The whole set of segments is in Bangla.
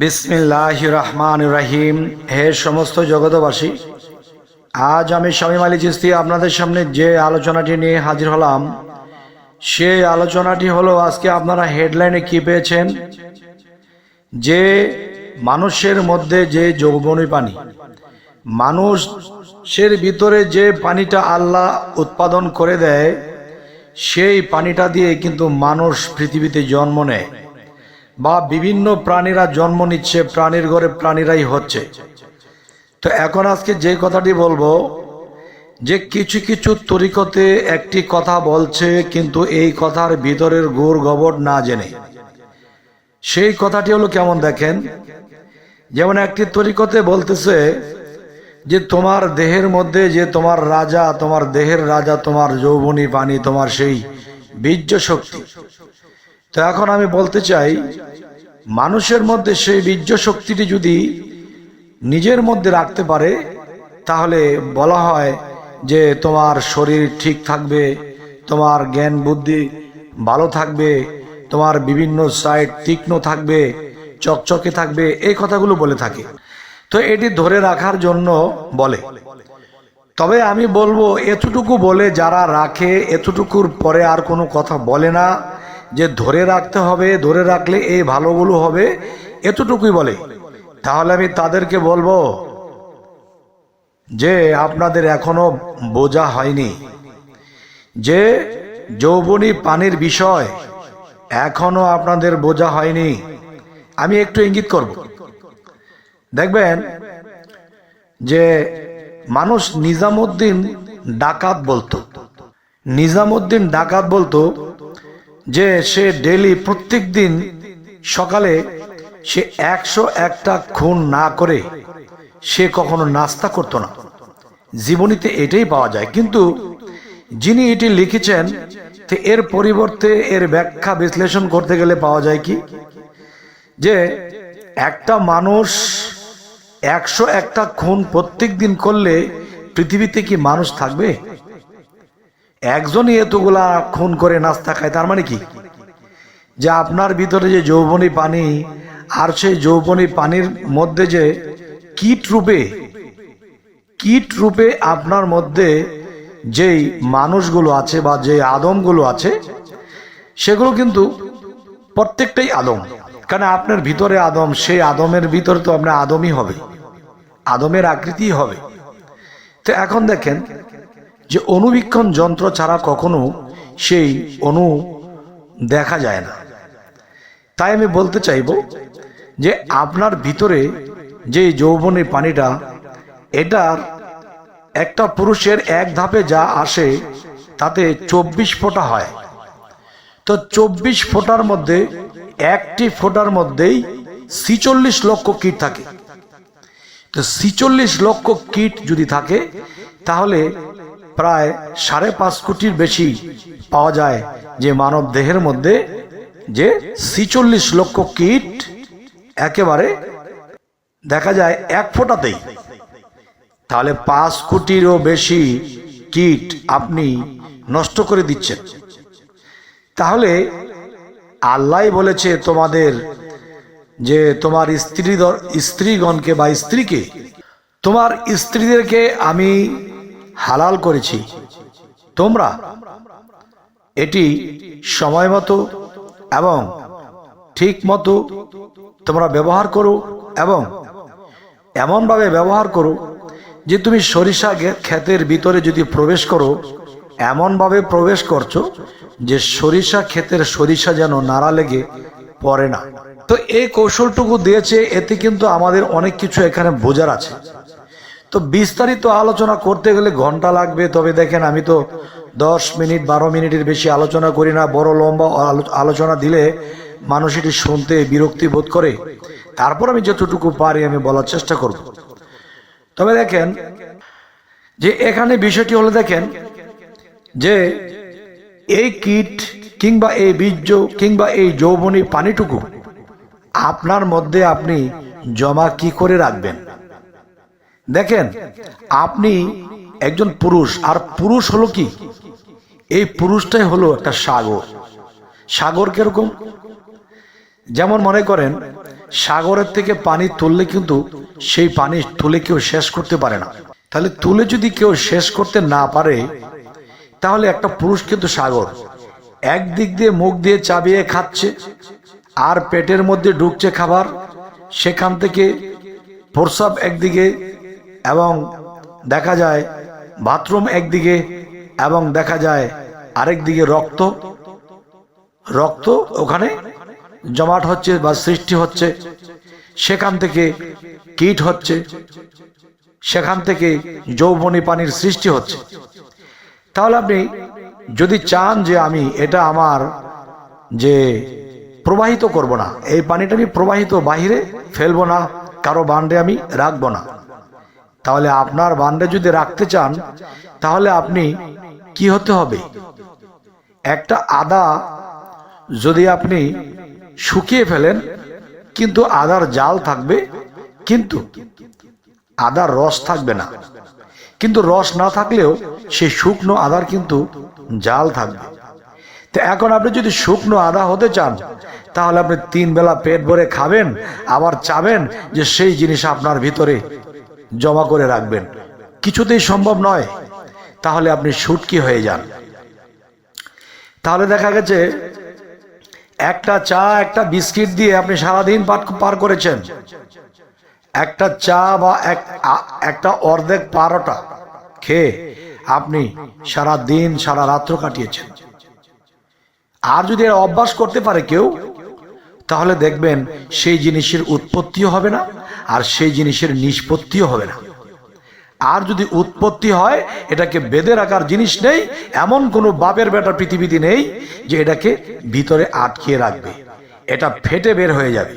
বিসমিল্লাহ রহমান রাহিম হে সমস্ত জগতবাসী আজ আমি শামীম আলী চিস্তি আপনাদের সামনে যে আলোচনাটি নিয়ে হাজির হলাম, সেই আলোচনাটি হলো আজকে আপনারা হেডলাইনে কি পেয়েছেন? যে মানুষের মধ্যে যে যৌবনী পানি, মানুষের ভিতরে যে পানিটা আল্লাহ উৎপাদন করে দেয়, সেই পানিটা দিয়ে কিন্তু মানুষ পৃথিবীতে জন্ম নেয়। বা বিভিন্ন প্রাণীরা জন্ম নিচ্ছে, প্রাণীর ঘরে প্রাণীরাই হচ্ছে। তো এখন আজকে যে কথাটি বলব, যে কিছু কিছু তরিকতে একটি কথা বলছে, কিন্তু এই কথার ভিতরের গোর গবর না জেনে। সেই কথাটি হলো কেমন দেখেন? যেমন একটি তরিকতে বলতেছে যে, তোমার দেহের মধ্যে যে তোমার রাজা, তোমার দেহের রাজা, তোমার যৌবনী পানি তোমার সেই বীর্য শক্তি তো এখন আমি বলতে চাই, মানুষের মধ্যে সেই বীর্য শক্তিটি যদি নিজের মধ্যে রাখতে পারে, তাহলে বলা হয় যে তোমার শরীর ঠিক থাকবে, তোমার জ্ঞান বুদ্ধি ভালো থাকবে, তোমার বিভিন্ন সাইড তীক্ষ্ণ থাকবে, চকচকে থাকবে, এই কথাগুলো বলে থাকে। তো এটি ধরে রাখার জন্য বলে। তবে আমি বলব, এতটুকু বলে যারা রাখে, এতটুকুর পরে আর কোনো কথা বলে না। যে ধরে রাখতে হবে, ধরে রাখলে এই ভালোগুলো হবে, এতটুকুই বলে। তাহলে আমি তাদেরকে বলব যে, আপনাদের এখনও বোঝা হয়নি যে, যৌবনী পানির বিষয় এখনও আপনাদের বোঝা হয়নি। আমি একটু ইঙ্গিত করব। দেখবেন যে, মানুষ নিজামুদ্দিন ডাকাত বলতো। নিজামুদ্দিন ডাকাত বলতো যে সে ডেলি প্রত্যেক দিন সকালে সে একশো একটা খুন না করে, সে কখনো নাস্তা করতো না। জীবনীতে এটাই পাওয়া যায়। কিন্তু যিনি এটি লিখেছেন এর পরিবর্তে এর ব্যাখ্যা বিশ্লেষণ করতে গেলে পাওয়া যায় কি? যে একটা মানুষ একশো একটা খুন প্রত্যেক দিন করলে পৃথিবীতে কি মানুষ থাকবে? একজনই এতগুলা খুন করে নাস্তা খায়, তার মানে কি? যে আপনার ভিতরে যে যৌবনী পানি আর সেই যৌবনী পানির মধ্যে যে কীট রূপে কীট রূপে আপনার মধ্যে যেই মানুষগুলো আছে বা যে আদমগুলো আছে, সেগুলো কিন্তু প্রত্যেকটাই আদম। কারণ আপনার ভিতরে আদম, সেই আদমের ভিতরে তো আপনার আদমই হবে, আদমের আকৃতি হবে। তো এখন দেখেন যে অনুবীক্ষণ যন্ত্র ছাড়া কখনো সেই অনু দেখা যায় না। তাই আমি বলতে চাইব যে আপনার ভিতরে যে যৌবনের পানিটা, এটার একটা পুরুষের এক ধাপে যা আসে তাতে চব্বিশ ফোঁটা হয়। তো চব্বিশ ফোঁটার মধ্যে, একটি ফোঁটার মধ্যেই ছিচল্লিশ লক্ষ কীট থাকে। তো ছিচল্লিশ লক্ষ কীট যদি থাকে, তাহলে প্রায় সাড়ে পাঁচ কোটির বেশি পাওয়া যায় যে মানব দেহের মধ্যে যে ছিচল্লিশ লক্ষ কীট একেবারে দেখা যায় এক ফোঁটাতেই। তাহলে পাঁচ কোটিরও বেশি কীট আপনি নষ্ট করে দিচ্ছেন। তাহলে আল্লাহ বলেছে তোমাদের যে তোমার স্ত্রী স্ত্রীগণকে বা স্ত্রীকে, তোমার স্ত্রীদেরকে আমি হালাল করেছি। তোমরা এটি সময় মতো এবং ঠিক মতো তোমরা ব্যবহার করো এবং এমনভাবে ব্যবহার করো যে তুমি সরিষা ক্ষেতের ভিতরে যদি প্রবেশ করো, এমনভাবে প্রবেশ করছ যে সরিষা ক্ষেতের সরিষা যেন নাড়া লেগে পড়ে না। তো এই কৌশলটুকু দিয়েছে, এতে কিন্তু আমাদের অনেক কিছু এখানে বোঝার আছে। তো বিস্তারিত আলোচনা করতে গেলে ঘণ্টা লাগবে, তবে দেখেন আমি তো দশ মিনিট, বারো মিনিটের বেশি আলোচনা করি না, বড় লম্বা আলোচনা দিলে মানুষ এটি শুনতে বিরক্তি বোধ করে। তারপর আমি যতটুকু পারি আমি বলার চেষ্টা করব। তবে দেখেন যে এখানে বিষয়টি হলো দেখেন যে এই কীট কিংবা এই বীর্য কিংবা এই যৌবনী পানিটুকু আপনার মধ্যে আপনি জমা কি করে রাখবেন? দেখেন, আপনি একজন পুরুষ, আর পুরুষ হলো কি? এই পুরুষটাই হলো একটা সাগর। সাগর কীরকম? যেমন মনে করেন, সাগরের থেকে পানি তুললে কিন্তু সেই পানি তুলে কেউ শেষ করতে পারে না। তাহলে তুলে যদি কেউ শেষ করতে না পারে, তাহলে একটা পুরুষ কিন্তু সাগর। একদিক দিয়ে মুখ দিয়ে চাবিয়ে খাচ্ছে, আর পেটের মধ্যে ঢুকছে খাবার, সেখান থেকে প্রসাব একদিকে এবং দেখা যায় বাথরুম একদিকে এবং দেখা যায় আরেক দিকে রক্ত। রক্ত ওখানে জমাট হচ্ছে বা সৃষ্টি হচ্ছে। সেখান থেকে কীট হচ্ছে। সেখান থেকে যৌবনী পানির সৃষ্টি হচ্ছে। তাহলে আপনি যদি চান যে আমি এটা আমার যে প্রবাহিত করব না, এই পানিটা আমি প্রবাহিত বাহিরে ফেলব না, কারও বান্ডে আমি রাখব না। তাহলে আপনার বান্ডে যদি রাখতে চান, তাহলে আপনি কি হতে হবে? একটা আদা যদি আপনি শুকিয়ে ফেলেন, কিন্তু আদার জাল থাকবে, কিন্তু আদার রস থাকবে না। কিন্তু রস না থাকলেও সেই শুকনো আদার কিন্তু জাল থাকবে। তো এখন আপনি যদি শুকনো আদা হতে চান, তাহলে আপনি তিন বেলা পেট ভরে খাবেন, আবার চাবেন যে সেই জিনিস আপনার ভিতরে জমা করে রাখবেন। কিছুতেই সম্ভব নয়। তাহলে আপনি সুটকি হয়ে যান। তাহলে দেখা গেছে, একটা চা, একটা বিস্কিট দিয়ে আপনি সারাদিন পার- করেছেন। একটা চা বা এক একটা অর্ধেক পারোটা খেয়ে আপনি সারা দিন সারা রাত্র কাটিয়েছেন। আর যদি এর অভ্যাস করতে পারে কেউ তাহলে দেখবেন সেই জিনিসের উৎপত্তিও হবে না, আর সেই জিনিসের নিষ্পত্তিও হবে না। আর যদি উৎপত্তি হয়, এটাকে বেঁধে রাখার জিনিস নেই, এমন কোনো বাপের বেটা পৃথিবীতে নেই যে এটাকে ভিতরে আটকিয়ে রাখবে। এটা ফেটে বের হয়ে যাবে।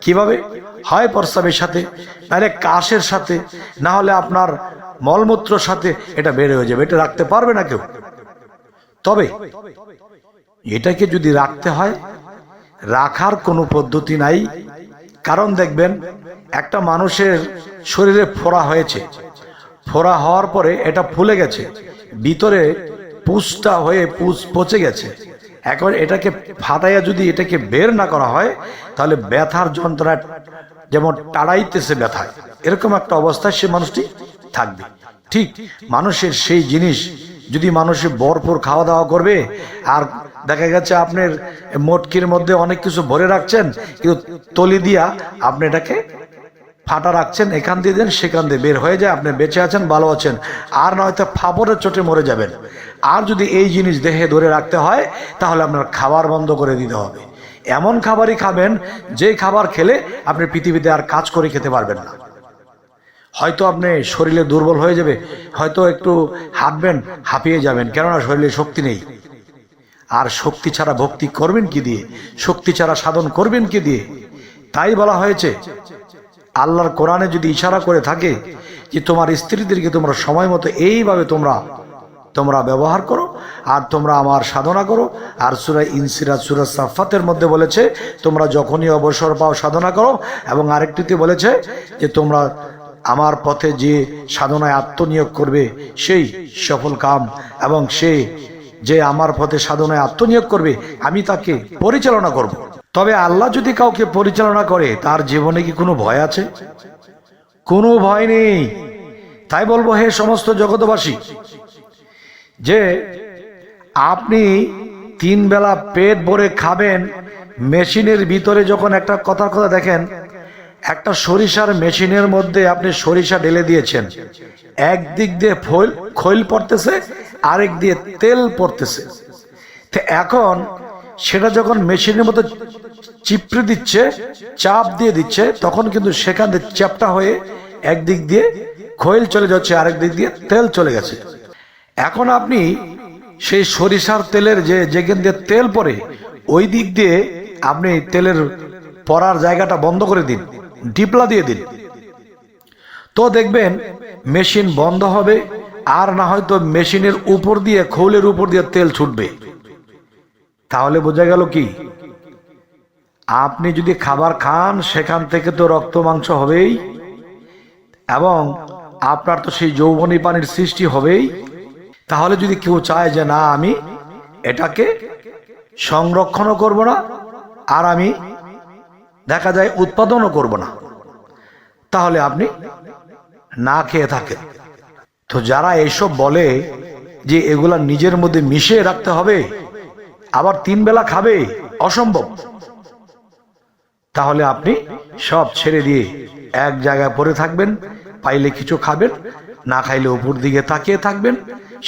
কীভাবে? হয় প্রস্রাবের সাথে, নাহলে কাশের সাথে না হলে আপনার মলমূত্রর সাথে এটা বের হয়ে যাবে। এটা রাখতে পারবে না কেউ। তবে এটাকে যদি রাখতে হয় রাখার কোনো পদ্ধতি নাই। কারণ দেখবেন, একটা মানুষের শরীরে ফোড়া হয়েছে। ফোড়া হওয়ার পরে এটা ফুলে গেছে। ভিতরে পুষটা হয়ে পুষ পচে গেছে। এখন এটাকে ফাটাইয়া যদি এটাকে বের না করা হয়, তাহলে ব্যথার যন্ত্রণা যেমন টাড়াইতেছে ব্যথায় এরকম একটা অবস্থায় সে মানুষটি থাকবে। ঠিক মানুষের সেই জিনিস, যদি মানুষে ভরপুর খাওয়া দাওয়া করবে, আর দেখা গেছে আপনার মটকির মধ্যে অনেক কিছু ভরে রাখছেন, কিন্তু তলি দিয়া আপনি এটাকে ফাটা রাখছেন, এখান দিয়ে দেন, সেখান দিয়ে বের হয়ে যায়, আপনি বেঁচে আছেন, ভালো আছেন। আর নয়তো ফাপড়ের চোটে মরে যাবেন। আর যদি এই জিনিস দেহে ধরে রাখতে হয়, তাহলে আপনার খাবার বন্ধ করে দিতে হবে। এমন খাবারই খাবেন, যে খাবার খেলে আপনি পৃথিবীতে আর কাজ করে খেতে পারবেন না। হয়তো আপনি শরীরে দুর্বল হয়ে যাবে, হয়তো একটু হাঁটবেন, হাঁপিয়ে যাবেন, কেননা শরীরে শক্তি নেই। আর শক্তি ছাড়া ভক্তি করবেন কি দিয়ে? শক্তি ছাড়া সাধন করবেন কি দিয়ে? তাই বলা হয়েছে, আল্লাহর কোরআনে যদি ইশারা করে থাকে যে তোমার স্ত্রীদেরকে তোমরা সময় মতো এইভাবে তোমরা তোমরা ব্যবহার করো আর তোমরা আমার সাধনা করো। আর সুরা ইনসিরা সুরা সাফাতের মধ্যে বলেছে, তোমরা যখনই অবসর পাও সাধনা করো এবং আরেকটিতে বলেছে যে তোমরা আমার পথে যে সাধনায় আত্মনিয়োগ করবে, সেই সফল কাম এবং সে যে আমার পথে সাধনায় আত্মনিয়োগ করবে, আমি তাকে পরিচালনা করব। তবে আল্লাহ যদি কাউকে পরিচালনা করে, তার জীবনে কি কোনো ভয় আছে? কোনো ভয় নেই। তাই বলব, হে সমস্ত জগতবাসী যে আপনি তিন বেলা পেট ভরে খাবেন, মেশিনের ভিতরে যখন একটা কথার কথা দেখেন, একটা সরিষার মেশিনের মধ্যে আপনি সরিষা ঢেলে দিয়েছেন। একদিক দিয়ে ফল খৈল পড়তেছে আরেক দিয়ে তেল পড়তেছে। তো এখন সেটা যখন মেশিনের মতো চিপড়ে দিচ্ছে, চাপ দিয়ে দিচ্ছে, তখন কিন্তু সেখান থেকে চ্যাপটা হয়ে একদিক দিয়ে খৈল চলে যাচ্ছে, আরেক দিক দিয়ে তেল চলে গেছে। এখন আপনি সেই সরিষার তেলের যে যেখান দিয়ে তেল পড়ে, ওই দিক দিয়ে আপনি তেলের পরার জায়গাটা বন্ধ করে দিন, ডিপলা দিয়ে দিন। তো দেখবেন, মেশিন বন্ধ হবে আর না হয়তো মেশিনের উপর দিয়ে, খোলের উপর দিয়ে তেল ছুটবে। তাহলে বোঝা গেল কি? আপনি যদি খাবার খান, সেখান থেকে তো রক্ত মাংস হবেই, এবং আপনার তো সেই যৌবনী পানির সৃষ্টি হবেই। তাহলে যদি কেউ চায় যে না, আমি এটাকে সংরক্ষণও করব না, আর আমি দেখা যায় উৎপাদনও করব না, তাহলে আপনি না খেয়ে থাকেন। তো যারা এসব বলে যে এগুলা নিজের মধ্যে মিশিয়ে রাখতে হবে, আবার তিন বেলা খাবে, অসম্ভব। তাহলে আপনি সব ছেড়ে দিয়ে এক জায়গায় পড়ে থাকবেন, পাইলে কিছু খাবেন, না খাইলে উপর দিকে তাকিয়ে থাকবেন,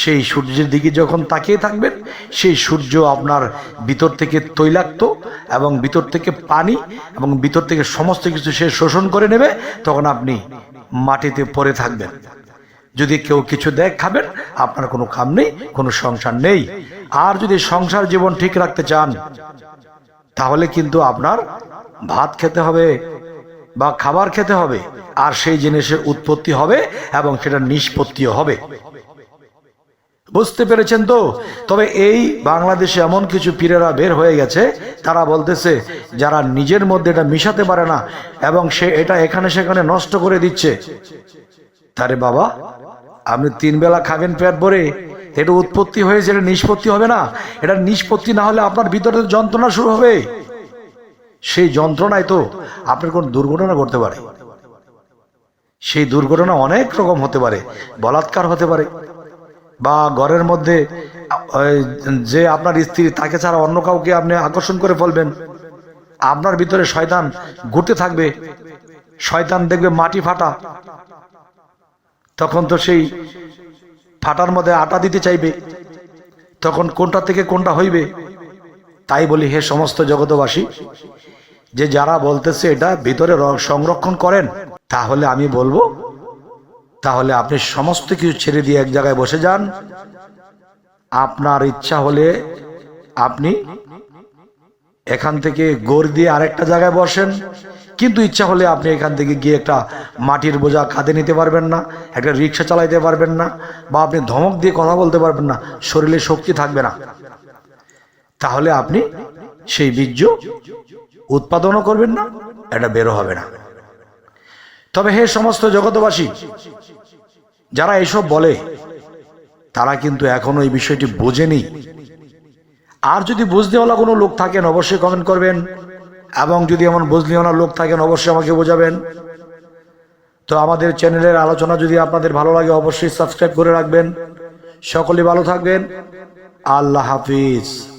সেই সূর্যের দিকে যখন তাকিয়ে থাকবেন, সেই সূর্য আপনার ভিতর থেকে তৈলাক্ত এবং ভিতর থেকে পানি এবং ভিতর থেকে সমস্ত কিছু সে শোষণ করে নেবে, তখন আপনি মাটিতে পড়ে থাকবেন। যদি কেউ কিছু দেয়, খাবেন। আপনার কোনো কাম নেই, কোনো সংসার নেই। আর যদি সংসার জীবন ঠিক রাখতে চান, তাহলে কিন্তু আপনার ভাত খেতে হবে বা খাবার খেতে হবে। আর সেই জিনিসের উৎপত্তি হবে এবং সেটা নিষ্পত্তিও হবে। বুঝতে পেরেছেন তো? তবে এই বাংলাদেশে এমন কিছু পীরেরা বের হয়ে গেছে, তারা বলতেছে, যারা নিজের মধ্যে এটা মিশাতে পারে না এবং সে এটা এখানে সেখানে নষ্ট করে দিচ্ছে। তারে বাবা আপনি তিন বেলা খাবেন পেট ভরে, এটা উৎপত্তি হয়েছে, এটা নিষ্পত্তি হবে না। এটা নিষ্পত্তি না হলে আপনার ভিতরে যন্ত্রণা শুরু হবে। সেই যন্ত্রণায় তো আপনার কোন দুর্ঘটনা ঘটতে পারে। সেই দুর্ঘটনা অনেক রকম হতে পারে, বলাৎকার হতে পারে। বা ঘরের মধ্যে যে আপনার স্ত্রী, তাকে ছাড়া অন্য কাউকে আপনি আকর্ষণ করে ফেলবেন। আপনার ভিতরে শয়তান ঘুরতে থাকবে। শয়তান দেখবে মাটি ফাটা। তখন তো সেই ফাটার মধ্যে আটা দিতে চাইবে। তখন কোনটা থেকে কোনটা হইবে? তাই বলি, হে সমস্ত জগতবাসী যে যারা বলতেছে এটা ভিতরে সংরক্ষণ করেন, তাহলে আমি বলব, তাহলে আপনি সমস্ত কিছু ছেড়ে দিয়ে এক জায়গায় বসে যান। আপনার ইচ্ছা হলে আপনি এখান থেকে গোড় দিয়ে আরেকটা জায়গায় বসেন। কিন্তু ইচ্ছা হলে আপনি এখান থেকে গিয়ে একটা মাটির বোঝা কাঁধে নিতে পারবেন না, একটা রিক্সা চালাইতে পারবেন না, বা আপনি ধমক দিয়ে কথা বলতে পারবেন না, শরীরে শক্তি থাকবে না। তাহলে আপনি সেই বীর্য উৎপাদনও করবেন না, এটা বেরো হবে না। তবে হে সমস্ত জগতবাসী যারা এসব বলে, তারা কিন্তু এখনও এই বিষয়টি বোঝেনি। আর যদি বুঝতেওয়ালা কোনো লোক থাকেন, অবশ্যই কমেন্ট করবেন। এবং যদি এমন বুঝলিওয়ালা লোক থাকেন, অবশ্যই আমাকে বোঝাবেন। তো আমাদের চ্যানেলের আলোচনা যদি আপনাদের ভালো লাগে, অবশ্যই সাবস্ক্রাইব করে রাখবেন। সকলে ভালো থাকবেন। আল্লাহ হাফিজ।